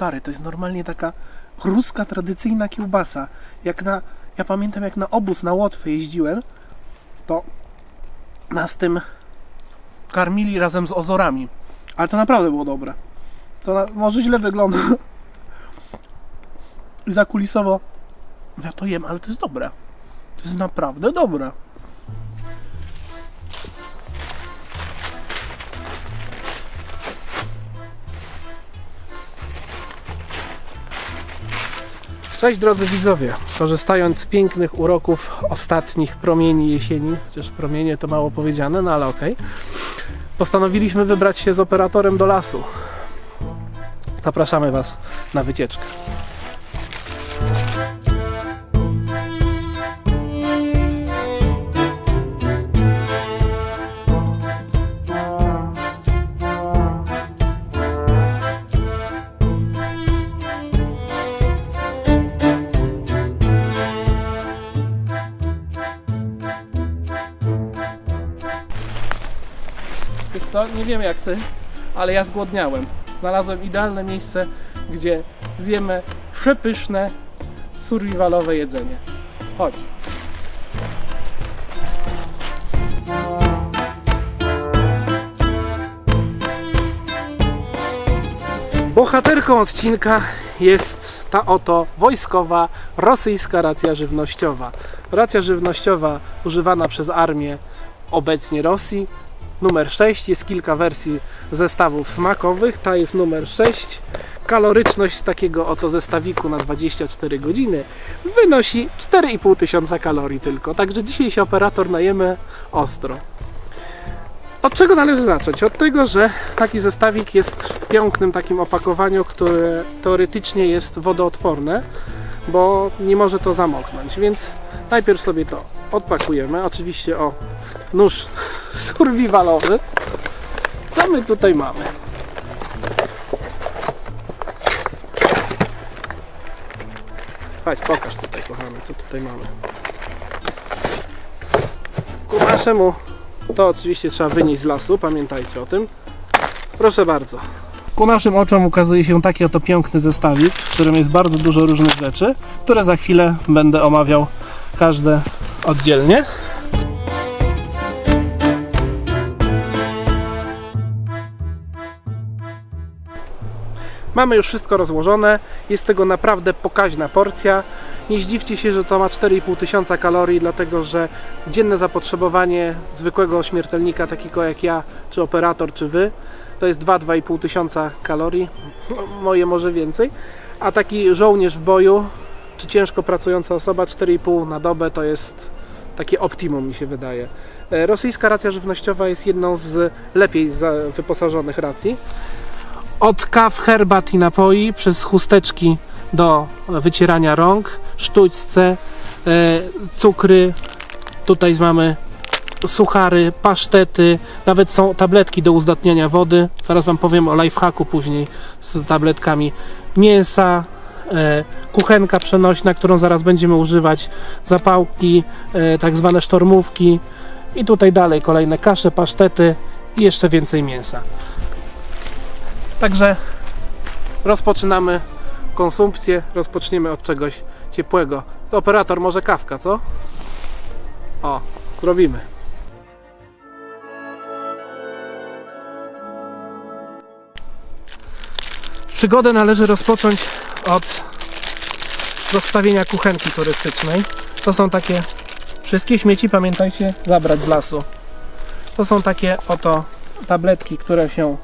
stary, to jest normalnie taka ruska tradycyjna kiełbasa. Jak na, ja pamiętam jak na obóz na Łotwę jeździłem, to nas tym karmili razem z ozorami. Ale to naprawdę było dobre. To na, może źle wygląda. Zakulisowo ja to jem, ale to jest dobre. To jest naprawdę dobre. Cześć drodzy widzowie, korzystając z pięknych uroków ostatnich promieni jesieni, chociaż promienie to mało powiedziane, no ale okej, postanowiliśmy wybrać się z operatorem do lasu. Zapraszamy Was na wycieczkę. Co, nie wiem jak ty, ale ja zgłodniałem. Znalazłem idealne miejsce, gdzie zjemy przepyszne, survivalowe jedzenie. Chodź. Bohaterką odcinka jest ta oto wojskowa rosyjska racja żywnościowa. Racja żywnościowa używana przez armię obecnie Rosji. Numer 6 jest kilka wersji zestawów smakowych. Ta jest numer 6. Kaloryczność takiego oto zestawiku na 24 godziny wynosi 4,5 tysiąca kalorii tylko. Także dzisiaj się operator najemy ostro. Od czego należy zacząć? Od tego, że taki zestawik jest w pięknym takim opakowaniu, które teoretycznie jest wodoodporne, bo nie może to zamoknąć. Więc najpierw sobie to odpakujemy. Oczywiście o nóż survivalowy. Co my tutaj mamy? Chodź, pokaż tutaj, kochany, co tutaj mamy. Ku naszemu to oczywiście trzeba wynieść z lasu, pamiętajcie o tym. Proszę bardzo. Ku naszym oczom ukazuje się taki oto piękny zestawik, w którym jest bardzo dużo różnych rzeczy, które za chwilę będę omawiał każde oddzielnie. Mamy już wszystko rozłożone, jest tego naprawdę pokaźna porcja. Nie zdziwcie się, że to ma 4,5 tysiąca kalorii, dlatego że dzienne zapotrzebowanie zwykłego śmiertelnika, takiego jak ja, czy operator, czy wy, to jest 2-2,5 tysiąca kalorii, moje może więcej, a taki żołnierz w boju, czy ciężko pracująca osoba, 4,5 na dobę to jest takie optimum, mi się wydaje. E, Rosyjska racja żywnościowa jest jedną z lepiej wyposażonych racji od kaw, herbat i napoi, przez chusteczki do wycierania rąk, sztućce, e, cukry, tutaj mamy suchary, pasztety, nawet są tabletki do uzdatniania wody. Zaraz Wam powiem o lifehacku później z tabletkami. Mięsa, e, kuchenka przenośna, którą zaraz będziemy używać, zapałki, e, tak zwane sztormówki i tutaj dalej kolejne kasze, pasztety i jeszcze więcej mięsa. Także rozpoczynamy konsumpcję, rozpoczniemy od czegoś ciepłego. To operator, może kawka, co? O, zrobimy. Przygodę należy rozpocząć od rozstawienia kuchenki turystycznej. To są takie wszystkie śmieci, pamiętajcie, zabrać z lasu. To są takie oto tabletki, które się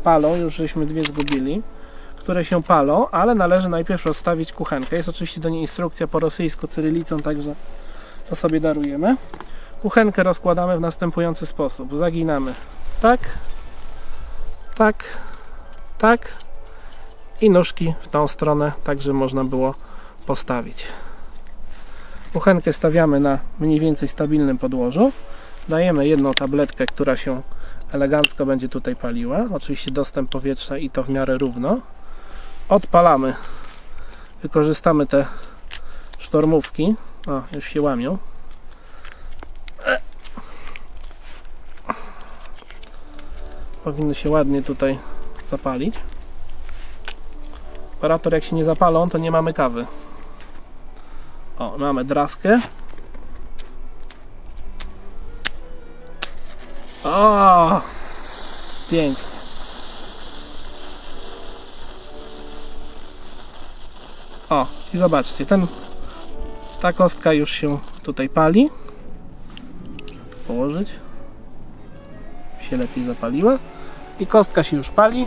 palą, już żeśmy dwie zgubili, które się palą, ale należy najpierw rozstawić kuchenkę. Jest oczywiście do niej instrukcja po rosyjsku, cyrylicą, także to sobie darujemy. Kuchenkę rozkładamy w następujący sposób. Zaginamy tak, tak, tak i nóżki w tą stronę, tak żeby można było postawić. Kuchenkę stawiamy na mniej więcej stabilnym podłożu. Dajemy jedną tabletkę, która się elegancko będzie tutaj paliła. Oczywiście dostęp powietrza i to w miarę równo. Odpalamy. Wykorzystamy te sztormówki. O, już się łamią. Powinny się ładnie tutaj zapalić. Operator jak się nie zapalą, to nie mamy kawy. O, mamy draskę. O, pięknie. O, i zobaczcie, ten, ta kostka już się tutaj pali. Położyć. Się lepiej zapaliła. I kostka się już pali.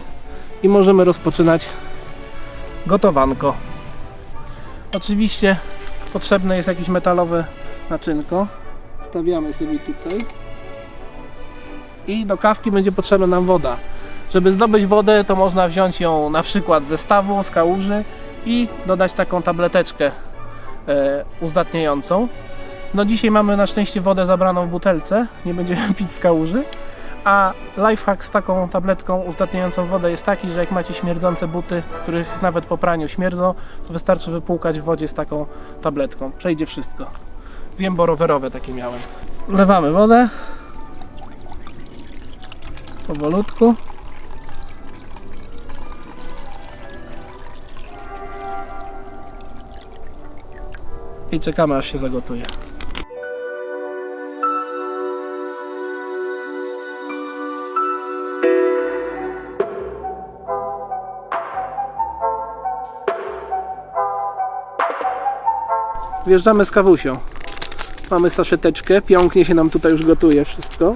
I możemy rozpoczynać gotowanko. Oczywiście potrzebne jest jakieś metalowe naczynko. Stawiamy sobie tutaj. I do kawki będzie potrzebna nam woda. Żeby zdobyć wodę, to można wziąć ją na przykład ze stawu, z kałuży i dodać taką tableteczkę e, uzdatniającą. No dzisiaj mamy na szczęście wodę zabraną w butelce, nie będziemy pić z kałuży. A lifehack z taką tabletką uzdatniającą wodę jest taki, że jak macie śmierdzące buty, których nawet po praniu śmierdzą, to wystarczy wypłukać w wodzie z taką tabletką. Przejdzie wszystko. Wiem, bo rowerowe takie miałem. Wlewamy wodę. Powolutku. I czekamy aż się zagotuje. Wjeżdżamy z kawusią. Mamy saszeteczkę, pięknie się nam tutaj już gotuje wszystko.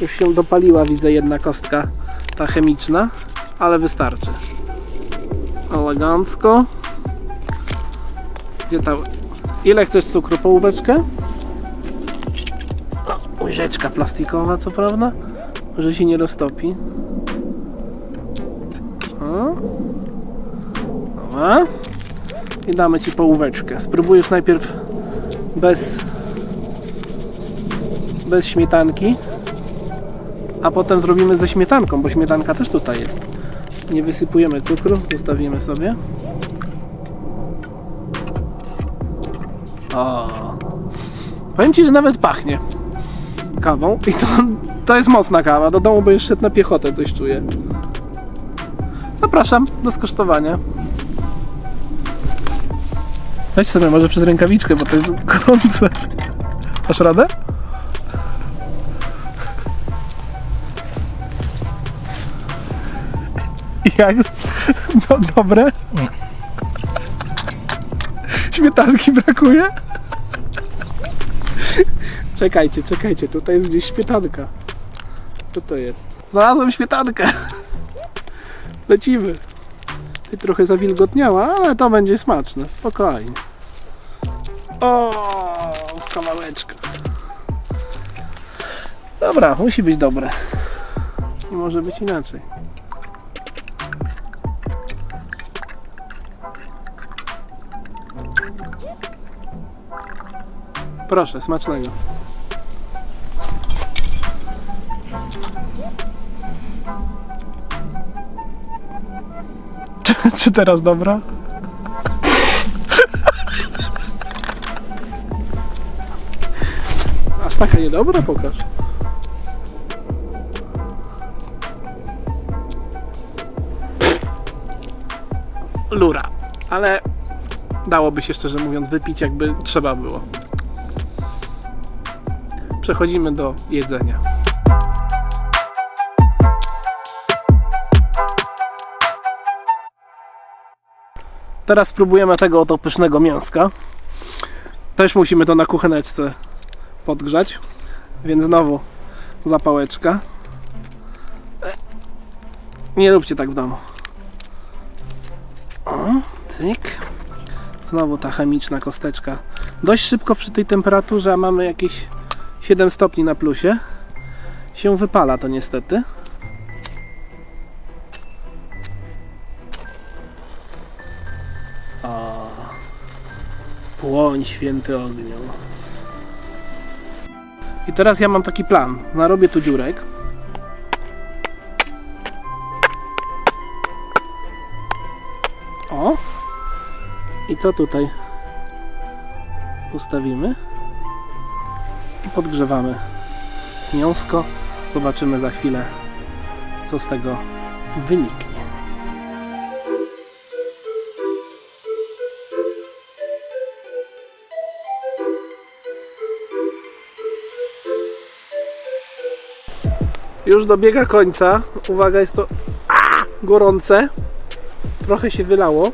Już się dopaliła, widzę, jedna kostka, ta chemiczna, ale wystarczy. Elegancko. Gdzie tam? Ile chcesz cukru? Połóweczkę? O, łyżeczka plastikowa, co prawda, że się nie roztopi. O. Dobra. I damy Ci połóweczkę. Spróbujesz najpierw bez bez śmietanki, a potem zrobimy ze śmietanką, bo śmietanka też tutaj jest. Nie wysypujemy cukru, zostawimy sobie. O. Powiem Ci, że nawet pachnie kawą i to, to jest mocna kawa. Do domu będziesz szedł na piechotę, coś czuję. Zapraszam do skosztowania. Weź sobie może przez rękawiczkę, bo to jest gorące. Masz radę? Jak? No dobre? Śmietanki brakuje? Czekajcie, czekajcie, tutaj jest gdzieś śmietanka. Co to jest? Znalazłem śmietankę. Lecimy. Ty trochę zawilgotniała, ale to będzie smaczne. Spokojnie. O, w kawałeczkach. Dobra, musi być dobre. Nie może być inaczej. Proszę, smacznego. Czy, czy teraz dobra? Aż taka niedobra? Pokaż. Lura. Ale dałoby się szczerze mówiąc wypić jakby trzeba było. Przechodzimy do jedzenia. Teraz spróbujemy tego oto pysznego mięska. Też musimy to na kucheneczce podgrzać, więc znowu zapałeczka. Nie róbcie tak w domu. O, tyk. Znowu ta chemiczna kosteczka. Dość szybko przy tej temperaturze, a mamy jakieś 7 stopni na plusie, się wypala to niestety. O, płoń święty ogniu. I teraz ja mam taki plan. Narobię tu dziurek. O! I to tutaj ustawimy i podgrzewamy mięsko. Zobaczymy za chwilę, co z tego wyniknie. Już dobiega końca. Uwaga, jest to A! gorące. Trochę się wylało.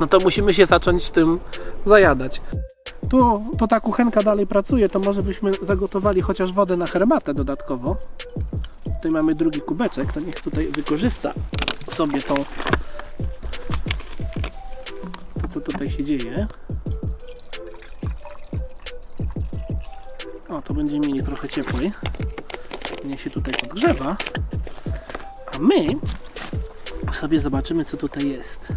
No to musimy się zacząć tym zajadać. Tu to ta kuchenka dalej pracuje, to może byśmy zagotowali chociaż wodę na herbatę dodatkowo. Tutaj mamy drugi kubeczek, to niech tutaj wykorzysta sobie to, co tutaj się dzieje. O, to będziemy mieli trochę ciepłej. Niech się tutaj podgrzewa. A my sobie zobaczymy, co tutaj jest.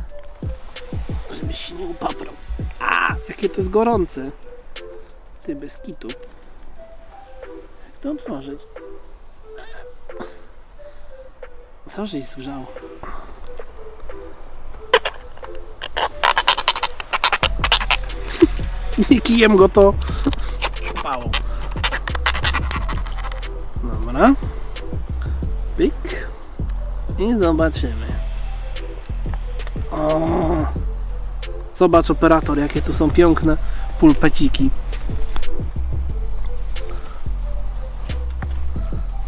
Żebyś się nie upaprał. Jakie to jest gorące. Ty, bez kitu. Jak to otworzyć? Co żeś zgrzał? Nie kijem go to szupało. Dobra. Pyk. I zobaczymy. O. Zobacz operator, jakie tu są piękne pulpeciki.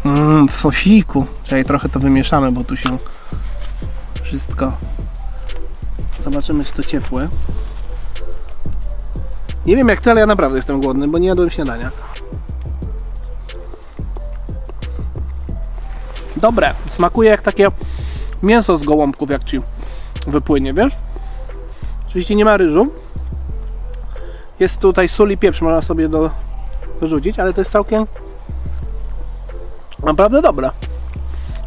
Mmm, w sosiku. Czekaj, trochę to wymieszamy, bo tu się wszystko... Zobaczymy, czy to ciepłe. Nie wiem jak ty, ale ja naprawdę jestem głodny, bo nie jadłem śniadania. Dobre, smakuje jak takie mięso z gołąbków, jak ci wypłynie, wiesz? Oczywiście nie ma ryżu. Jest tutaj sól i pieprz, można sobie do, dorzucić, ale to jest całkiem naprawdę dobre.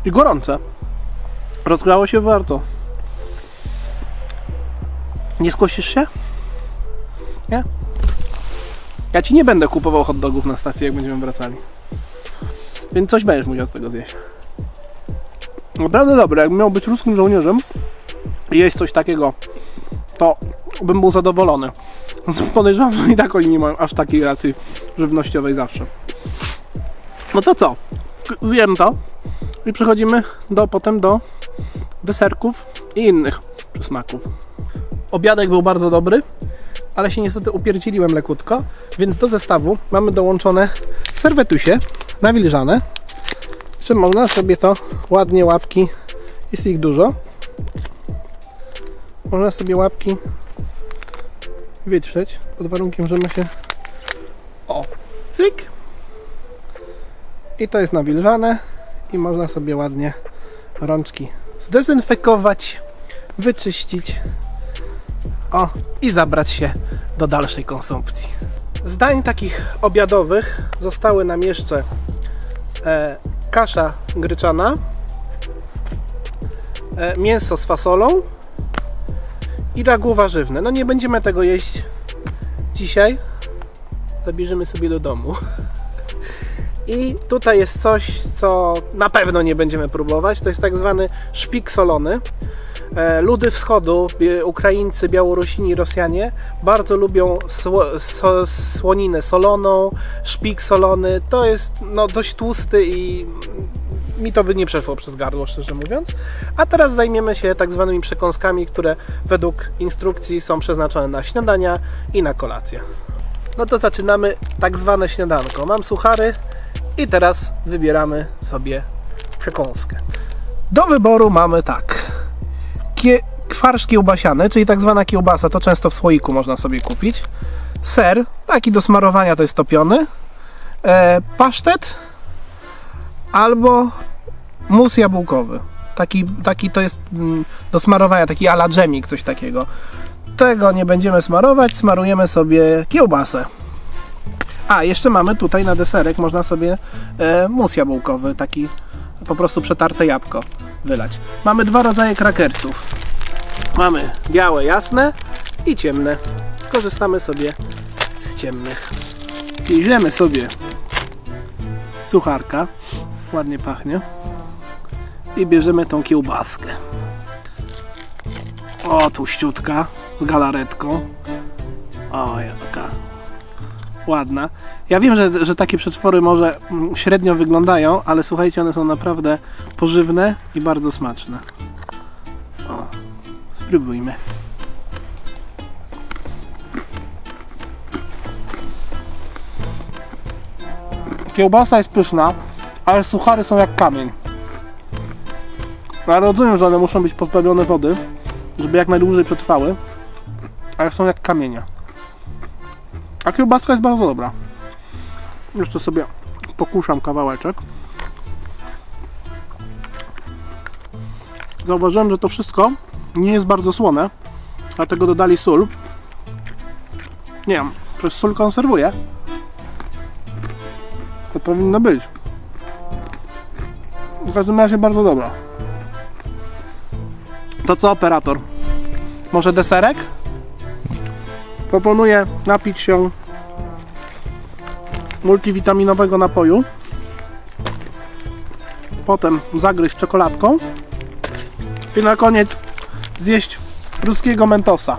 I gorące. Rozgrało się bardzo. Nie skłosisz się? Nie? Ja ci nie będę kupował hot dogów na stacji, jak będziemy wracali. Więc coś będziesz musiał z tego zjeść. Naprawdę dobre. Jakbym miał być ruskim żołnierzem i jeść coś takiego, to bym był zadowolony. Podejrzewam, że i tak oni nie mają aż takiej racji żywnościowej zawsze. No to co? Zjem to i przechodzimy do, potem do deserków i innych przysmaków. Obiadek był bardzo dobry, ale się niestety upierdzieliłem lekutko, więc do zestawu mamy dołączone serwetusie nawilżane, że można sobie to ładnie łapki, jest ich dużo, można sobie łapki wytrzeć pod warunkiem, że ma się o, cyk i to jest nawilżane i można sobie ładnie rączki zdezynfekować, wyczyścić o, i zabrać się do dalszej konsumpcji. Z dań takich obiadowych zostały nam jeszcze e, kasza gryczana, e, mięso z fasolą i ragu warzywne. No nie będziemy tego jeść dzisiaj. Zabierzemy sobie do domu. I tutaj jest coś, co na pewno nie będziemy próbować. To jest tak zwany szpik solony. E, Ludy wschodu, Ukraińcy, Białorusini, Rosjanie bardzo lubią sło, so, słoninę soloną, szpik solony. To jest no, dość tłusty i mi to by nie przeszło przez gardło, szczerze mówiąc. A teraz zajmiemy się tak zwanymi przekąskami, które według instrukcji są przeznaczone na śniadania i na kolację. No to zaczynamy tak zwane śniadanko. Mam suchary i teraz wybieramy sobie przekąskę. Do wyboru mamy tak. Kie, farsz kiełbasiany, czyli tak zwana kiełbasa, to często w słoiku można sobie kupić. Ser, taki do smarowania to jest topiony. E, pasztet albo mus jabłkowy. Taki, taki to jest mm, do smarowania, taki ala dżemik, coś takiego. Tego nie będziemy smarować, smarujemy sobie kiełbasę. A, jeszcze mamy tutaj na deserek, można sobie e, mus jabłkowy, taki po prostu przetarte jabłko wylać. Mamy dwa rodzaje krakersów. Mamy białe, jasne i ciemne. Skorzystamy sobie z ciemnych. Bierzemy sobie sucharka, ładnie pachnie i bierzemy tą kiełbaskę. O, tłuściutka z galaretką. O, jaka ładna. Ja wiem, że, że takie przetwory może mm, średnio wyglądają, ale słuchajcie, one są naprawdę pożywne i bardzo smaczne. O, spróbujmy. Kiełbasa jest pyszna, ale suchary są jak kamień. Ja rozumiem, że one muszą być pozbawione wody, żeby jak najdłużej przetrwały, ale są jak kamienie. A kiełbaska jest bardzo dobra. Jeszcze sobie pokuszam kawałeczek. Zauważyłem, że to wszystko nie jest bardzo słone, dlatego dodali sól. Nie wiem, przez sól konserwuje. To powinno być. Każdym razie bardzo dobra. To co operator? Może deserek? Proponuję napić się multivitaminowego napoju. Potem zagryźć czekoladką. I na koniec zjeść ruskiego mentosa.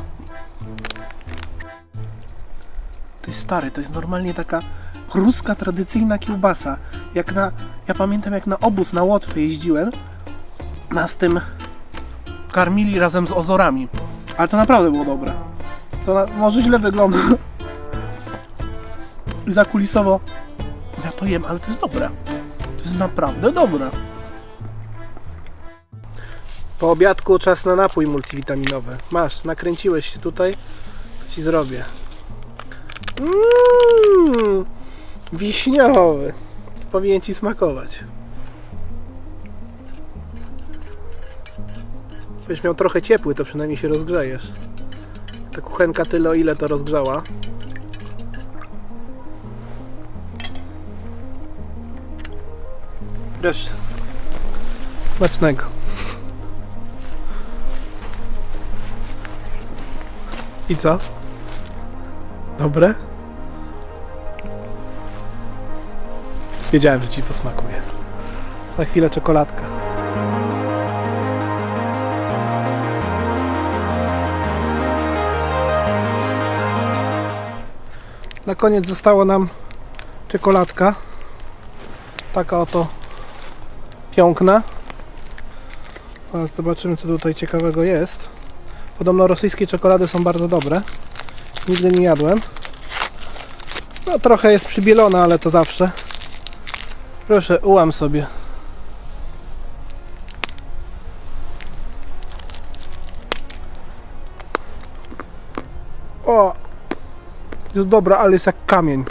To jest stary, to jest normalnie taka ruska tradycyjna kiełbasa. Jak na, ja pamiętam jak na obóz na Łotwę jeździłem, nas tym karmili razem z ozorami. Ale to naprawdę było dobre. To na, może źle wygląda. Zakulisowo ja to jem, ale to jest dobre. To jest naprawdę dobre. Po obiadku czas na napój multivitaminowy. Masz, nakręciłeś się tutaj, to ci zrobię. Mmm, wiśniowy. Powinien ci smakować. Byś miał trochę ciepły, to przynajmniej się rozgrzejesz. Ta kuchenka tyle o ile to rozgrzała. Proszę. Smacznego. I co? Dobre? Wiedziałem, że ci posmakuje. Za chwilę czekoladka. Na koniec została nam czekoladka. Taka oto piękna. Teraz zobaczymy, co tutaj ciekawego jest. Podobno rosyjskie czekolady są bardzo dobre. Nigdy nie jadłem. No trochę jest przybielona, ale to zawsze. Proszę, ułam sobie. O! Jest dobra, ale jest jak kamień.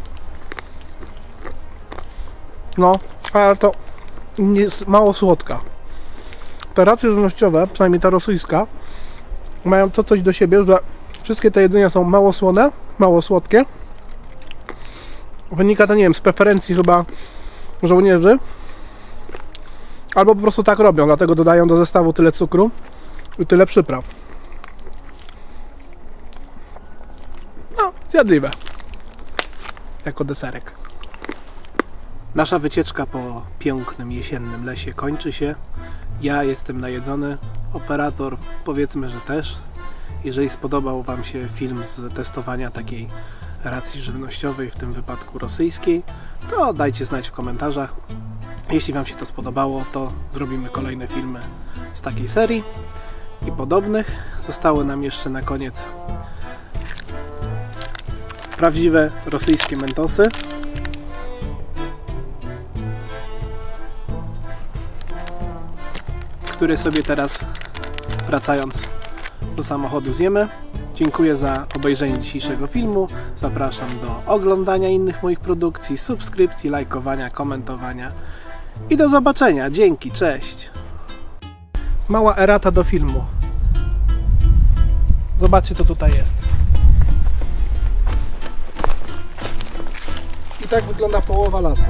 No, ale to jest mało słodka. Te racje żywnościowe, przynajmniej ta rosyjska, mają to coś do siebie, że wszystkie te jedzenia są mało słone, mało słodkie. Wynika to, nie wiem, z preferencji chyba żołnierzy. Albo po prostu tak robią, dlatego dodają do zestawu tyle cukru i tyle przypraw. No, zjadliwe. Jako deserek. Nasza wycieczka po pięknym jesiennym lesie kończy się. Ja jestem najedzony, operator powiedzmy, że też. Jeżeli spodobał Wam się film z testowania takiej racji żywnościowej, w tym wypadku rosyjskiej, to dajcie znać w komentarzach. Jeśli Wam się to spodobało, to zrobimy kolejne filmy z takiej serii i podobnych. Zostały nam jeszcze na koniec prawdziwe rosyjskie mentosy. które sobie teraz wracając do samochodu zjemy. Dziękuję za obejrzenie dzisiejszego filmu. Zapraszam do oglądania innych moich produkcji, subskrypcji, lajkowania, komentowania i do zobaczenia. Dzięki, cześć. Mała erata do filmu. Zobaczcie co tutaj jest. I tak wygląda połowa lasu.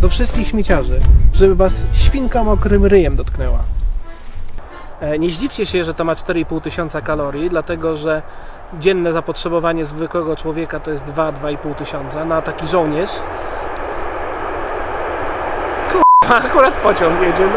do wszystkich śmieciarzy, żeby was świnka mokrym ryjem dotknęła. E, Nie zdziwcie się, że to ma 4,5 tysiąca kalorii, dlatego że dzienne zapotrzebowanie zwykłego człowieka to jest 2-2,5 tysiąca, no a taki żołnierz... Kurwa, akurat pociąg jedzie, no.